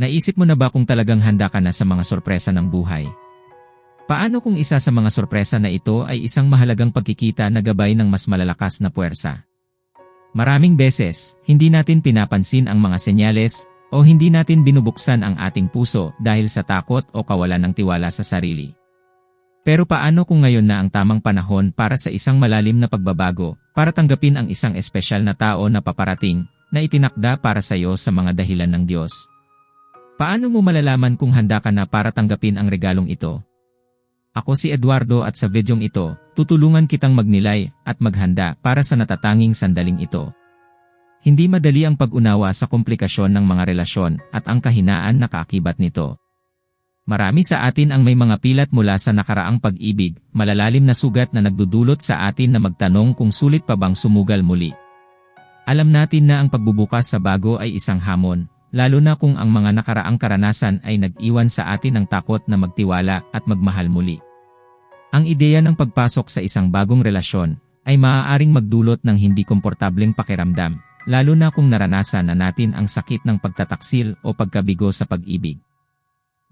Naisip mo na ba kung talagang handa ka na sa mga sorpresa ng buhay? Paano kung isa sa mga sorpresa na ito ay isang mahalagang pagkikita na gabay ng mas malalakas na puwersa? Maraming beses, hindi natin pinapansin ang mga senyales o hindi natin binubuksan ang ating puso dahil sa takot o kawalan ng tiwala sa sarili. Pero paano kung ngayon na ang tamang panahon para sa isang malalim na pagbabago, para tanggapin ang isang espesyal na tao na paparating, na itinakda para sa iyo sa mga dahilan ng Diyos? Paano mo malalaman kung handa ka na para tanggapin ang regalong ito? Ako si Eduardo at sa videong ito, tutulungan kitang magnilay at maghanda para sa natatanging sandaling ito. Hindi madali ang pag-unawa sa komplikasyon ng mga relasyon at ang kahinaan na kaakibat nito. Marami sa atin ang may mga pilat mula sa nakaraang pag-ibig, malalalim na sugat na nagdudulot sa atin na magtanong kung sulit pa bang sumugal muli. Alam natin na ang pagbubukas sa bago ay isang hamon, lalo na kung ang mga nakaraang karanasan ay nag-iwan sa atin ng takot na magtiwala at magmahal muli. Ang ideya ng pagpasok sa isang bagong relasyon ay maaaring magdulot ng hindi komportableng pakiramdam, lalo na kung naranasan na natin ang sakit ng pagtataksil o pagkabigo sa pag-ibig.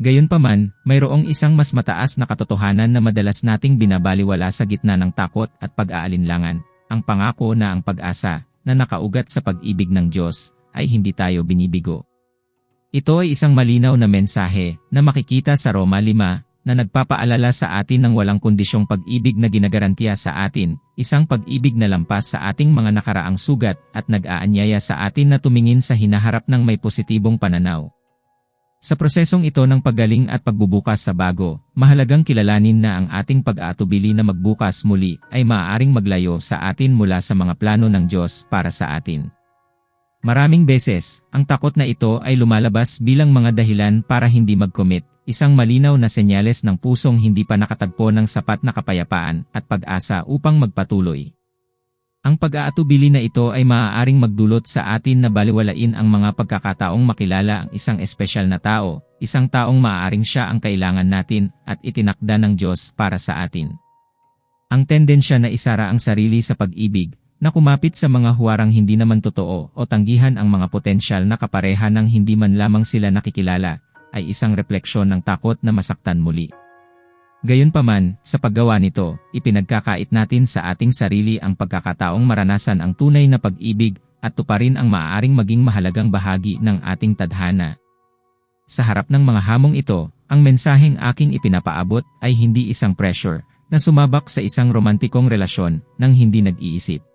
Gayunpaman, mayroong isang mas mataas na katotohanan na madalas nating binabaliwala sa gitna ng takot at pag-aalinlangan, ang pangako na ang pag-asa na nakaugat sa pag-ibig ng Diyos ay hindi tayo binibigo. Ito ay isang malinaw na mensahe na makikita sa Roma 5 na nagpapaalala sa atin ng walang kondisyong pag-ibig na ginagarantiya sa atin, isang pag-ibig na lampas sa ating mga nakaraang sugat at nag-aanyaya sa atin na tumingin sa hinaharap ng may positibong pananaw. Sa prosesong ito ng paggaling at pagbubukas sa bago, mahalagang kilalanin na ang ating pag-aatubili na magbukas muli ay maaaring maglayo sa atin mula sa mga plano ng Diyos para sa atin. Maraming beses, ang takot na ito ay lumalabas bilang mga dahilan para hindi mag-commit, isang malinaw na senyales ng pusong hindi pa nakatagpo ng sapat na kapayapaan at pag-asa upang magpatuloy. Ang pag-aatubili na ito ay maaaring magdulot sa atin na baliwalain ang mga pagkakataong makilala ang isang espesyal na tao, isang taong maaaring siya ang kailangan natin at itinakda ng Diyos para sa atin. Ang tendensya na isara ang sarili sa pag-ibig, na kumapit sa mga huwarang hindi naman totoo o tanggihan ang mga potensyal na kapareha ng hindi man lamang sila nakikilala, ay isang refleksyon ng takot na masaktan muli. Gayunpaman, sa paggawa nito, ipinagkakait natin sa ating sarili ang pagkakataong maranasan ang tunay na pag-ibig at tuparin ang maaaring maging mahalagang bahagi ng ating tadhana. Sa harap ng mga hamong ito, ang mensaheng aking ipinapaabot ay hindi isang pressure na sumabak sa isang romantikong relasyon nang hindi nag-iisip.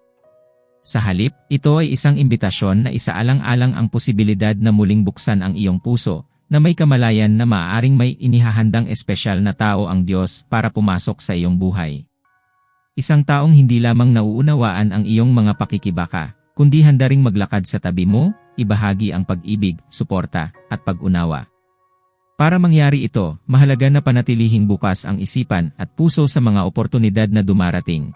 Sa halip, ito ay isang imbitasyon na isaalang-alang ang posibilidad na muling buksan ang iyong puso na may kamalayan na maaaring may inihahandang espesyal na tao ang Diyos para pumasok sa iyong buhay. Isang taong hindi lamang nauunawaan ang iyong mga pakikibaka, kundi handa ring maglakad sa tabi mo, ibahagi ang pag-ibig, suporta, at pag-unawa. Para mangyari ito, mahalaga na panatilihing bukas ang isipan at puso sa mga oportunidad na dumarating.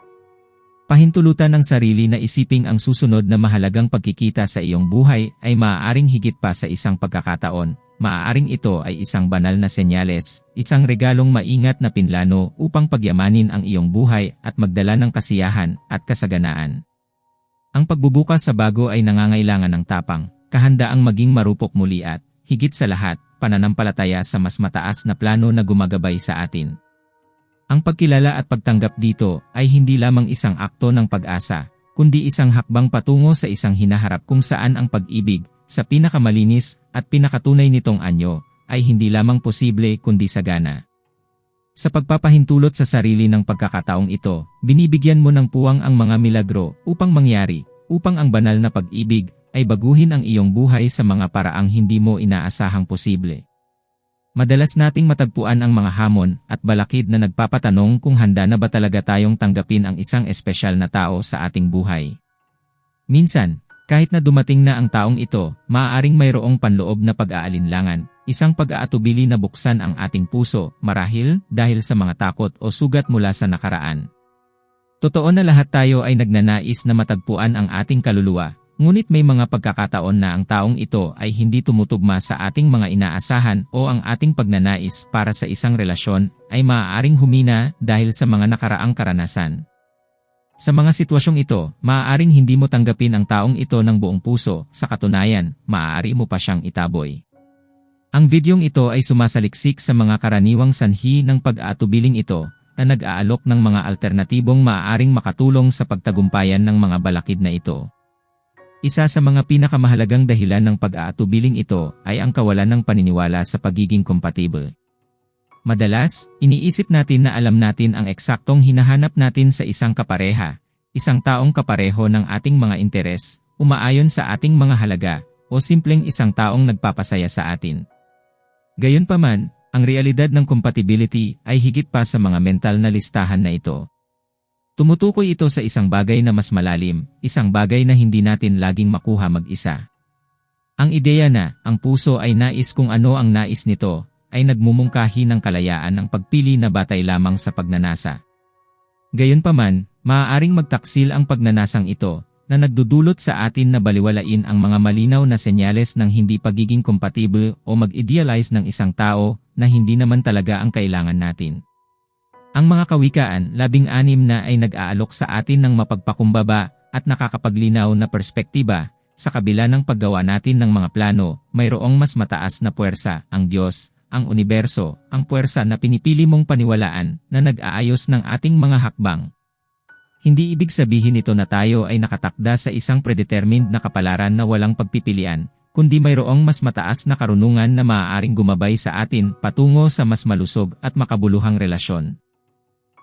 Pahintulutan ng sarili na isiping ang susunod na mahalagang pagkikita sa iyong buhay ay maaaring higit pa sa isang pagkakataon, Maaaring ito ay isang banal na senyales, isang regalong maingat na pinlano upang pagyamanin ang iyong buhay at magdala ng kasiyahan at kasaganaan. Ang pagbubukas sa bago ay nangangailangan ng tapang, kahandaang maging marupok muli at, higit sa lahat, pananampalataya sa mas mataas na plano na gumagabay sa atin. Ang pagkilala at pagtanggap dito ay hindi lamang isang akto ng pag-asa, kundi isang hakbang patungo sa isang hinaharap kung saan ang pag-ibig, sa pinakamalinis at pinakatunay nitong anyo, ay hindi lamang posible kundi sagana. Sa pagpapahintulot sa sarili ng pagkakataong ito, binibigyan mo ng puwang ang mga milagro upang mangyari, upang ang banal na pag-ibig ay baguhin ang iyong buhay sa mga paraang hindi mo inaasahang posible. Madalas nating matagpuan ang mga hamon at balakid na nagpapatanong kung handa na ba talaga tayong tanggapin ang isang espesyal na tao sa ating buhay. Minsan, kahit na dumating na ang taong ito, maaaring mayroong panloob na pag-aalinlangan, isang pag-aatubili na buksan ang ating puso, marahil dahil sa mga takot o sugat mula sa nakaraan. Totoo na lahat tayo ay nagnanais na matagpuan ang ating kaluluwa, ngunit may mga pagkakataon na ang taong ito ay hindi tumutugma sa ating mga inaasahan o ang ating pagnanais para sa isang relasyon ay maaaring humina dahil sa mga nakaraang karanasan. Sa mga sitwasyong ito, maaaring hindi mo tanggapin ang taong ito ng buong puso, sa katunayan, maaari mo pa siyang itaboy. Ang videong ito ay sumasaliksik sa mga karaniwang sanhi ng pag-aatubiling ito na nag-aalok ng mga alternatibong maaaring makatulong sa pagtagumpayan ng mga balakid na ito. Isa sa mga pinakamahalagang dahilan ng pag-aatubiling ito ay ang kawalan ng paniniwala sa pagiging compatible. Madalas, iniisip natin na alam natin ang eksaktong hinahanap natin sa isang kapareha, isang taong kapareho ng ating mga interes, umaayon sa ating mga halaga, o simpleng isang taong nagpapasaya sa atin. Gayunpaman, ang realidad ng compatibility ay higit pa sa mga mental na listahan na ito. Tumutukoy ito sa isang bagay na mas malalim, isang bagay na hindi natin laging makuha mag-isa. Ang ideya na, ang puso ay nais kung ano ang nais nito, ay nagmumungkahi ng kalayaan ng pagpili na batay lamang sa pagnanasa. Gayunpaman, maaaring magtaksil ang pagnanasang ito, na nagdudulot sa atin na baliwalain ang mga malinaw na senyales ng hindi pagiging compatible o mag-idealize ng isang tao na hindi naman talaga ang kailangan natin. Ang mga kawikaan, labing-anim na ay nag-aalok sa atin ng mapagpakumbaba at nakakapaglinaw na perspektiba, sa kabila ng paggawa natin ng mga plano, mayroong mas mataas na puwersa, ang Diyos, ang universo, ang puwersa na pinipili mong paniwalaan na nag-aayos ng ating mga hakbang. Hindi ibig sabihin ito na tayo ay nakatakda sa isang predetermined na kapalaran na walang pagpipilian, kundi mayroong mas mataas na karunungan na maaaring gumabay sa atin patungo sa mas malusog at makabuluhang relasyon.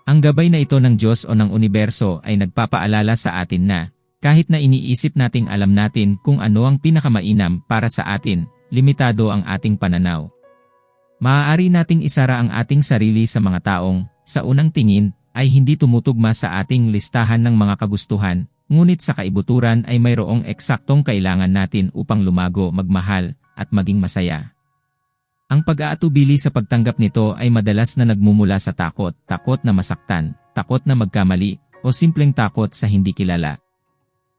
Ang gabay na ito ng Diyos o ng universo ay nagpapaalala sa atin na, kahit na iniisip nating alam natin kung ano ang pinakamainam para sa atin, limitado ang ating pananaw. Maaari nating isara ang ating sarili sa mga taong, sa unang tingin, ay hindi tumutugma sa ating listahan ng mga kagustuhan, ngunit sa kaibuturan ay mayroong eksaktong kailangan natin upang lumago, magmahal, at maging masaya. Ang pag-aatubili sa pagtanggap nito ay madalas na nagmumula sa takot, takot na masaktan, takot na magkamali, o simpleng takot sa hindi kilala.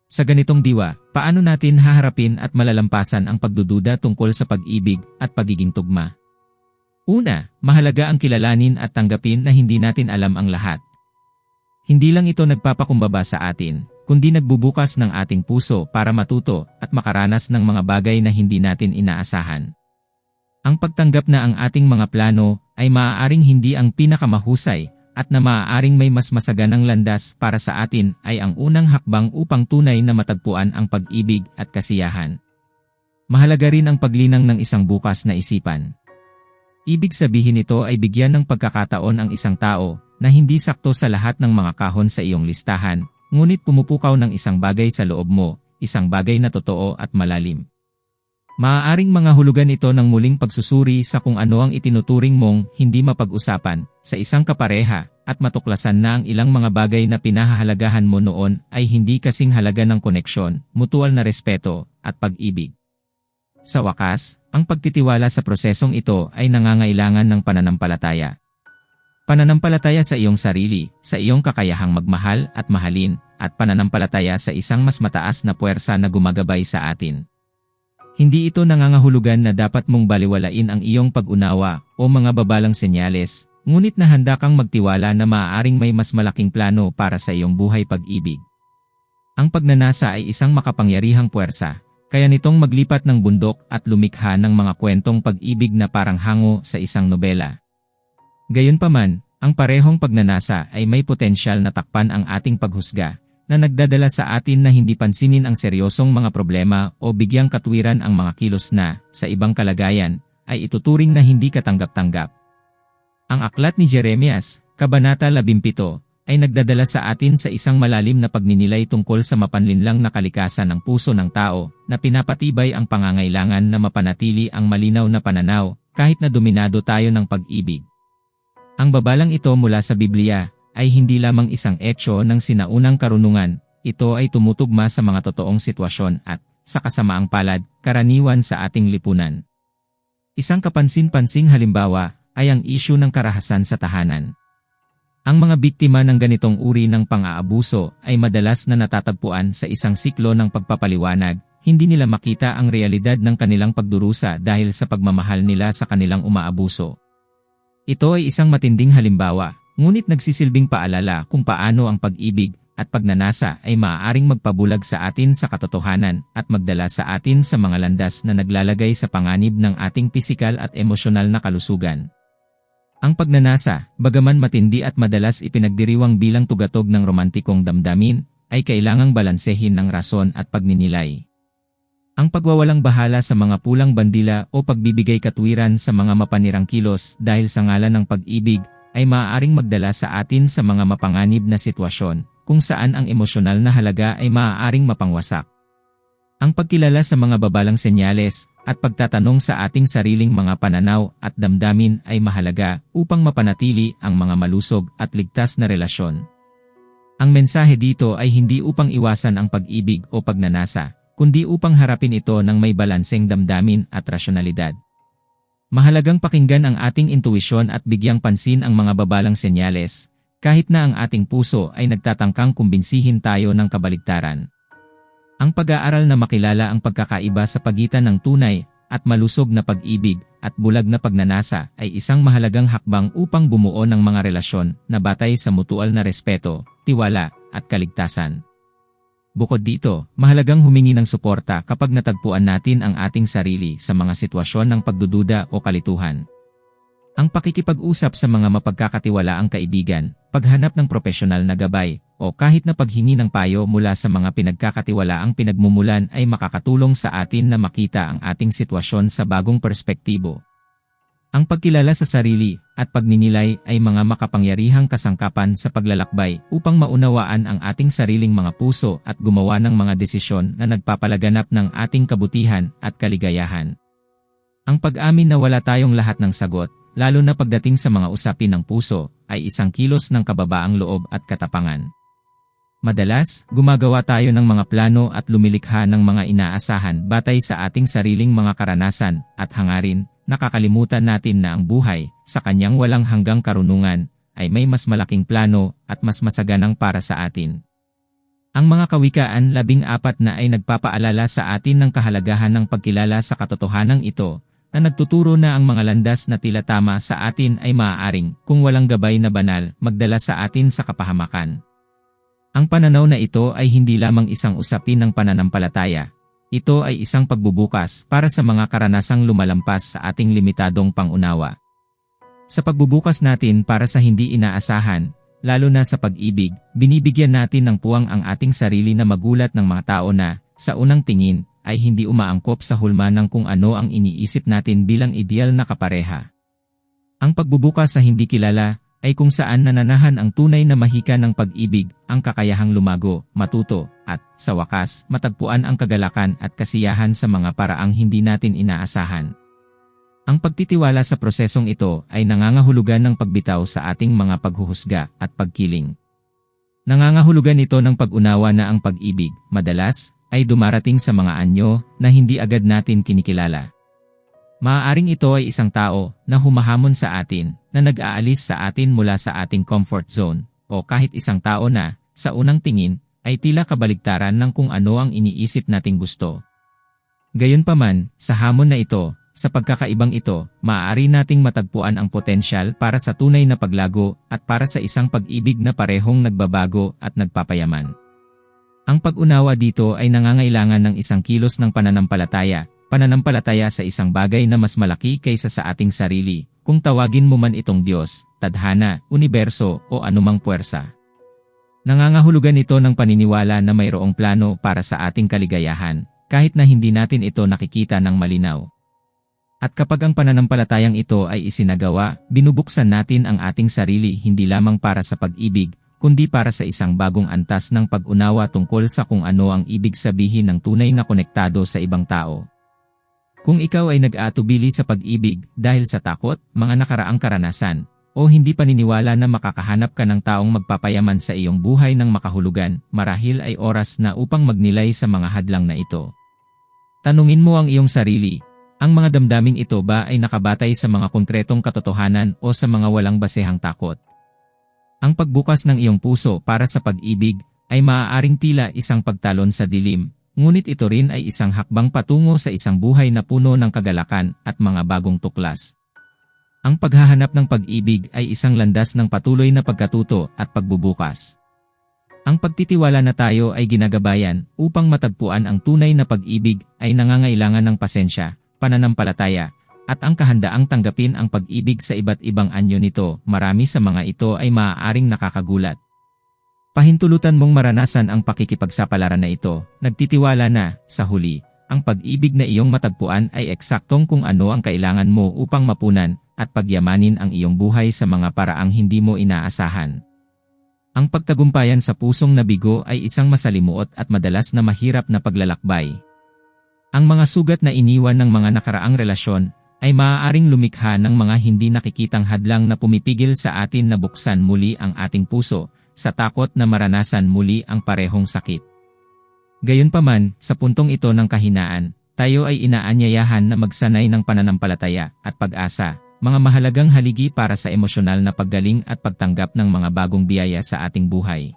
Sa ganitong diwa, paano natin haharapin at malalampasan ang pagdududa tungkol sa pag-ibig at pagiging tugma? Una, mahalaga ang kilalanin at tanggapin na hindi natin alam ang lahat. Hindi lang ito nagpapakumbaba sa atin, kundi nagbubukas ng ating puso para matuto at makaranas ng mga bagay na hindi natin inaasahan. Ang pagtanggap na ang ating mga plano ay maaaring hindi ang pinakamahusay at na maaaring may mas masaganang landas para sa atin ay ang unang hakbang upang tunay na matagpuan ang pag-ibig at kasiyahan. Mahalaga rin ang paglinang ng isang bukas na isipan. Ibig sabihin nito ay bigyan ng pagkakataon ang isang tao na hindi sakto sa lahat ng mga kahon sa iyong listahan, ngunit pumupukaw ng isang bagay sa loob mo, isang bagay na totoo at malalim. Maaaring mga hulugan ito ng muling pagsusuri sa kung ano ang itinuturing mong hindi mapag-usapan sa isang kapareha at matuklasan na ang ilang mga bagay na pinahahalagahan mo noon ay hindi kasing halaga ng koneksyon, mutual na respeto, at pag-ibig. Sa wakas, ang pagtitiwala sa prosesong ito ay nangangailangan ng pananampalataya. Pananampalataya sa iyong sarili, sa iyong kakayahang magmahal at mahalin, at pananampalataya sa isang mas mataas na puwersa na gumagabay sa atin. Hindi ito nangangahulugan na dapat mong baliwalain ang iyong pag-unawa o mga babalang senyales, ngunit na handa kang magtiwala na maaaring may mas malaking plano para sa iyong buhay pag-ibig. Ang pagnanasa ay isang makapangyarihang puwersa, kaya nitong maglipat ng bundok at lumikha ng mga kwentong pag-ibig na parang hango sa isang nobela. Gayunpaman, ang parehong pagnanasa ay may potensyal na takpan ang ating paghusga, na nagdadala sa atin na hindi pansinin ang seryosong mga problema o bigyang katwiran ang mga kilos na, sa ibang kalagayan, ay ituturing na hindi katanggap-tanggap. Ang aklat ni Jeremias, Kabanata 17, ay nagdadala sa atin sa isang malalim na pagninilay tungkol sa mapanlinlang na kalikasan ng puso ng tao na pinapatibay ang pangangailangan na mapanatili ang malinaw na pananaw kahit na dominado tayo ng pag-ibig. Ang babalang ito mula sa Biblia ay hindi lamang isang etyo ng sinaunang karunungan, ito ay tumutugma sa mga totoong sitwasyon at, sa kasamaang palad, karaniwan sa ating lipunan. Isang kapansin-pansing halimbawa ay ang isyu ng karahasan sa tahanan. Ang mga biktima ng ganitong uri ng pang-aabuso ay madalas na natatagpuan sa isang siklo ng pagpapaliwanag, hindi nila makita ang realidad ng kanilang pagdurusa dahil sa pagmamahal nila sa kanilang umaabuso. Ito ay isang matinding halimbawa Ngunit nagsisilbing paalala kung paano ang pag-ibig, at pagnanasa ay maaaring magpabulag sa atin sa katotohanan at magdala sa atin sa mga landas na naglalagay sa panganib ng ating pisikal at emosyonal na kalusugan. Ang pagnanasa, bagaman matindi at madalas ipinagdiriwang bilang tugatog ng romantikong damdamin, ay kailangang balansehin ng rason at pagninilay. Ang pagwawalang bahala sa mga pulang bandila o pagbibigay katwiran sa mga mapanirang kilos dahil sa ngalan ng pag-ibig ay maaaring magdala sa atin sa mga mapanganib na sitwasyon, kung saan ang emosyonal na halaga ay maaaring mapangwasak. Ang pagkilala sa mga babalang senyales at pagtatanong sa ating sariling mga pananaw at damdamin ay mahalaga upang mapanatili ang mga malusog at ligtas na relasyon. Ang mensahe dito ay hindi upang iwasan ang pag-ibig o pagnanasa, kundi upang harapin ito ng may balanseng damdamin at rasyonalidad. Mahalagang pakinggan ang ating intuisyon at bigyang pansin ang mga babalang senyales, kahit na ang ating puso ay nagtatangkang kumbinsihin tayo ng kabaligtaran. Ang pag-aaral na makilala ang pagkakaiba sa pagitan ng tunay at malusog na pag-ibig at bulag na pagnanasa ay isang mahalagang hakbang upang bumuo ng mga relasyon na batay sa mutual na respeto, tiwala, at kaligtasan. Bukod dito, mahalagang humingi ng suporta kapag natagpuan natin ang ating sarili sa mga sitwasyon ng pagdududa o kalituhan. Ang pakikipag-usap sa mga mapagkakatiwalaang kaibigan, paghanap ng profesional na gabay, o kahit na paghingi ng payo mula sa mga pinagkakatiwalaang pinagmumulan ay makakatulong sa atin na makita ang ating sitwasyon sa bagong perspektibo. Ang pagkilala sa sarili at pagninilay ay mga makapangyarihang kasangkapan sa paglalakbay upang maunawaan ang ating sariling mga puso at gumawa ng mga desisyon na nagpapalaganap ng ating kabutihan at kaligayahan. Ang pag-amin na wala tayong lahat ng sagot, lalo na pagdating sa mga usapin ng puso, ay isang kilos ng kababaang loob at katapangan. Madalas, gumagawa tayo ng mga plano at lumilikha ng mga inaasahan batay sa ating sariling mga karanasan at hangarin nakakalimutan natin na ang buhay, sa kanyang walang hanggang karunungan, ay may mas malaking plano at mas masaganang para sa atin. Ang mga kawikaan labing apat na ay nagpapaalala sa atin ng kahalagahan ng pagkilala sa katotohanan ito, na nagtuturo na ang mga landas na tila tama sa atin ay maaaring, kung walang gabay na banal, magdala sa atin sa kapahamakan. Ang pananaw na ito ay hindi lamang isang usapin ng pananampalataya, ito ay isang pagbubukas para sa mga karanasang lumalampas sa ating limitadong pangunawa. Sa pagbubukas natin para sa hindi inaasahan, lalo na sa pag-ibig, binibigyan natin ng puwang ang ating sarili na magulat ng mga tao na, sa unang tingin, ay hindi umaangkop sa hulma ng kung ano ang iniisip natin bilang ideal na kapareha. Ang pagbubukas sa hindi kilala ay kung saan nananahan ang tunay na mahika ng pag-ibig, ang kakayahang lumago, matuto, at, sa wakas, matagpuan ang kagalakan at kasiyahan sa mga paraang hindi natin inaasahan. Ang pagtitiwala sa prosesong ito ay nangangahulugan ng pagbitaw sa ating mga paghuhusga at pagkiling. Nangangahulugan ito ng pag-unawa na ang pag-ibig, madalas, ay dumarating sa mga anyo na hindi agad natin kinikilala. Maaaring ito ay isang tao na humahamon sa atin, na nag-aalis sa atin mula sa ating comfort zone, o kahit isang tao na, sa unang tingin, ay tila kabaligtaran ng kung ano ang iniisip nating gusto. Gayunpaman, sa hamon na ito, sa pagkakaibang ito, maaari nating matagpuan ang potensyal para sa tunay na paglago at para sa isang pag-ibig na parehong nagbabago at nagpapayaman. Ang pag-unawa dito ay nangangailangan ng isang kilos ng pananampalataya pananampalataya sa isang bagay na mas malaki kaysa sa ating sarili, kung tawagin mo man itong Diyos, tadhana, universo o anumang puwersa. Nangangahulugan ito ng paniniwala na mayroong plano para sa ating kaligayahan, kahit na hindi natin ito nakikita ng malinaw. At kapag ang pananampalatayang ito ay isinagawa, binubuksan natin ang ating sarili hindi lamang para sa pag-ibig, kundi para sa isang bagong antas ng pag-unawa tungkol sa kung ano ang ibig sabihin ng tunay na konektado sa ibang tao. Kung ikaw ay nag-aatubili sa pag-ibig dahil sa takot, mga nakaraang karanasan, o hindi paniniwala na makakahanap ka ng taong magpapayaman sa iyong buhay ng makahulugan, marahil ay oras na upang magnilay sa mga hadlang na ito. Tanungin mo ang iyong sarili, ang mga damdaming ito ba ay nakabatay sa mga konkretong katotohanan o sa mga walang basehang takot? Ang pagbukas ng iyong puso para sa pag-ibig ay maaaring tila isang pagtalon sa dilim, ngunit ito rin ay isang hakbang patungo sa isang buhay na puno ng kagalakan at mga bagong tuklas. Ang paghahanap ng pag-ibig ay isang landas ng patuloy na pagkatuto at pagbubukas. Ang pagtitiwala na tayo ay ginagabayan upang matagpuan ang tunay na pag-ibig ay nangangailangan ng pasensya, pananampalataya, at ang kahandaang tanggapin ang pag-ibig sa iba't ibang anyo nito. Marami sa mga ito ay maaaring nakakagulat. Pahintulutan mong maranasan ang pakikipagsapalaran na ito, nagtitiwala na, sa huli, ang pag-ibig na iyong matagpuan ay eksaktong kung ano ang kailangan mo upang mapunan at pagyamanin ang iyong buhay sa mga paraang hindi mo inaasahan. Ang pagtagumpayan sa pusong nabigo ay isang masalimuot at madalas na mahirap na paglalakbay. Ang mga sugat na iniwan ng mga nakaraang relasyon ay maaaring lumikha ng mga hindi nakikitang hadlang na pumipigil sa atin na buksan muli ang ating puso sa takot na maranasan muli ang parehong sakit. Gayunpaman, sa puntong ito ng kahinaan, tayo ay inaanyayahan na magsanay ng pananampalataya at pag-asa, mga mahalagang haligi para sa emosyonal na paggaling at pagtanggap ng mga bagong biyaya sa ating buhay.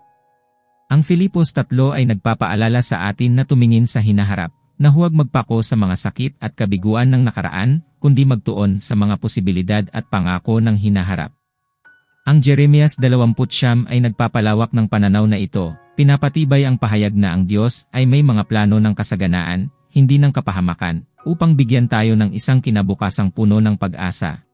Ang Filipos 3 ay nagpapaalala sa atin na tumingin sa hinaharap, na huwag magpako sa mga sakit at kabiguan ng nakaraan, kundi magtuon sa mga posibilidad at pangako ng hinaharap. Ang Jeremias 20 ay nagpapalawak ng pananaw na ito, pinapatibay ang pahayag na ang Diyos ay may mga plano ng kasaganaan, hindi ng kapahamakan, upang bigyan tayo ng isang kinabukasang puno ng pag-asa.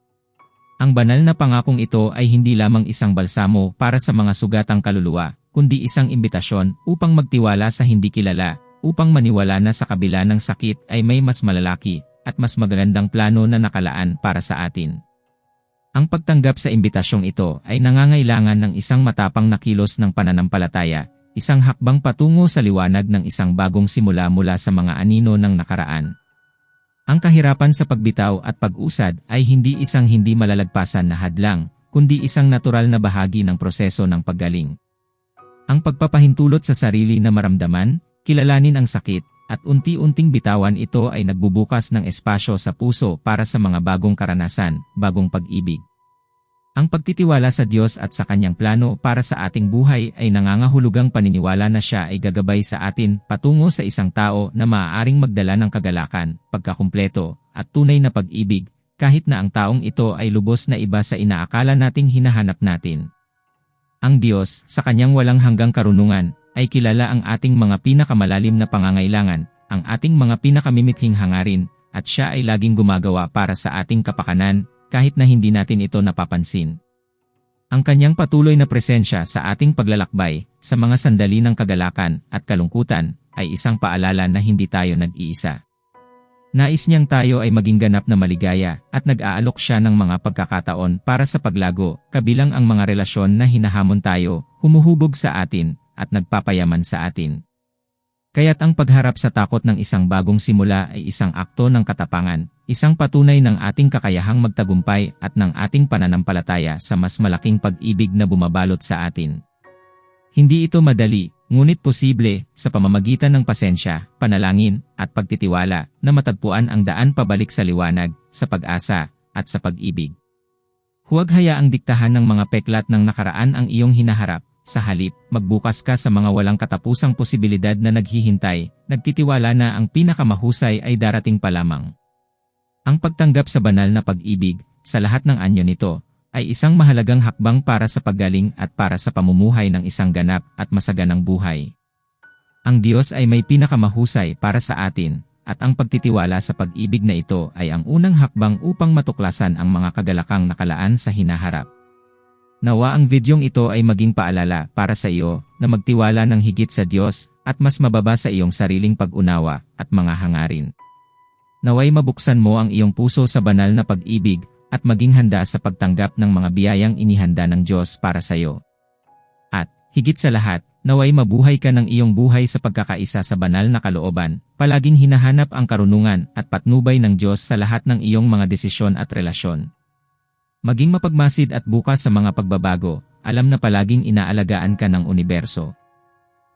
Ang banal na pangakong ito ay hindi lamang isang balsamo para sa mga sugatang kaluluwa, kundi isang imbitasyon upang magtiwala sa hindi kilala, upang maniwala na sa kabila ng sakit ay may mas malalaki at mas magagandang plano na nakalaan para sa atin. Ang pagtanggap sa imbitasyong ito ay nangangailangan ng isang matapang na kilos ng pananampalataya, isang hakbang patungo sa liwanag ng isang bagong simula mula sa mga anino ng nakaraan. Ang kahirapan sa pagbitaw at pag-usad ay hindi isang hindi malalagpasan na hadlang, kundi isang natural na bahagi ng proseso ng paggaling. Ang pagpapahintulot sa sarili na maramdaman, kilalanin ang sakit, at unti-unting bitawan ito ay nagbubukas ng espasyo sa puso para sa mga bagong karanasan, bagong pag-ibig. Ang pagtitiwala sa Diyos at sa Kanyang plano para sa ating buhay ay nangangahulugang paniniwala na siya ay gagabay sa atin patungo sa isang tao na maaaring magdala ng kagalakan, pagkakumpleto, at tunay na pag-ibig, kahit na ang taong ito ay lubos na iba sa inaakala nating hinahanap natin. Ang Diyos, sa Kanyang walang hanggang karunungan, ay kilala ang ating mga pinakamalalim na pangangailangan, ang ating mga pinakamimithing hangarin, at siya ay laging gumagawa para sa ating kapakanan, kahit na hindi natin ito napapansin. Ang kanyang patuloy na presensya sa ating paglalakbay, sa mga sandali ng kagalakan at kalungkutan, ay isang paalala na hindi tayo nag-iisa. Nais niyang tayo ay maging ganap na maligaya at nag-aalok siya ng mga pagkakataon para sa paglago, kabilang ang mga relasyon na hinahamon tayo, humuhubog sa atin, at nagpapayaman sa atin. Kaya't ang pagharap sa takot ng isang bagong simula ay isang akto ng katapangan, isang patunay ng ating kakayahang magtagumpay at ng ating pananampalataya sa mas malaking pag-ibig na bumabalot sa atin. Hindi ito madali, ngunit posible, sa pamamagitan ng pasensya, panalangin, at pagtitiwala, na matagpuan ang daan pabalik sa liwanag, sa pag-asa, at sa pag-ibig. Huwag hayaang diktahan ng mga peklat ng nakaraan ang iyong hinaharap, sa halip, magbukas ka sa mga walang katapusang posibilidad na naghihintay, nagtitiwala na ang pinakamahusay ay darating pa lamang. Ang pagtanggap sa banal na pag-ibig, sa lahat ng anyo nito, ay isang mahalagang hakbang para sa paggaling at para sa pamumuhay ng isang ganap at masaganang buhay. Ang Diyos ay may pinakamahusay para sa atin, at ang pagtitiwala sa pag-ibig na ito ay ang unang hakbang upang matuklasan ang mga kagalakang nakalaan sa hinaharap. Nawa ang videong ito ay maging paalala para sa iyo na magtiwala ng higit sa Diyos at mas mababa sa iyong sariling pag-unawa at mga hangarin. Naway mabuksan mo ang iyong puso sa banal na pag-ibig at maging handa sa pagtanggap ng mga biyayang inihanda ng Diyos para sa iyo. At, higit sa lahat, naway mabuhay ka ng iyong buhay sa pagkakaisa sa banal na kalooban, palaging hinahanap ang karunungan at patnubay ng Diyos sa lahat ng iyong mga desisyon at relasyon. Maging mapagmasid at bukas sa mga pagbabago, alam na palaging inaalagaan ka ng universo.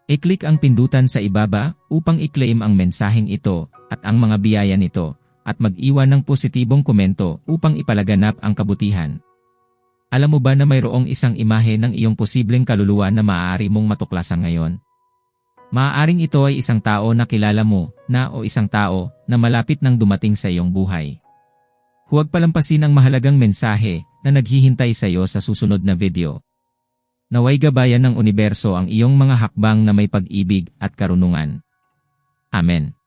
I-click ang pindutan sa ibaba upang i-claim ang mensaheng ito at ang mga biyaya nito at mag-iwan ng positibong komento upang ipalaganap ang kabutihan. Alam mo ba na mayroong isang imahe ng iyong posibleng kaluluwa na maaari mong matuklasan ngayon? Maaaring ito ay isang tao na kilala mo na o isang tao na malapit nang dumating sa iyong buhay. Huwag palampasin ang mahalagang mensahe na naghihintay sa iyo sa susunod na video. Naway gabayan ng universo ang iyong mga hakbang na may pag-ibig at karunungan. Amen.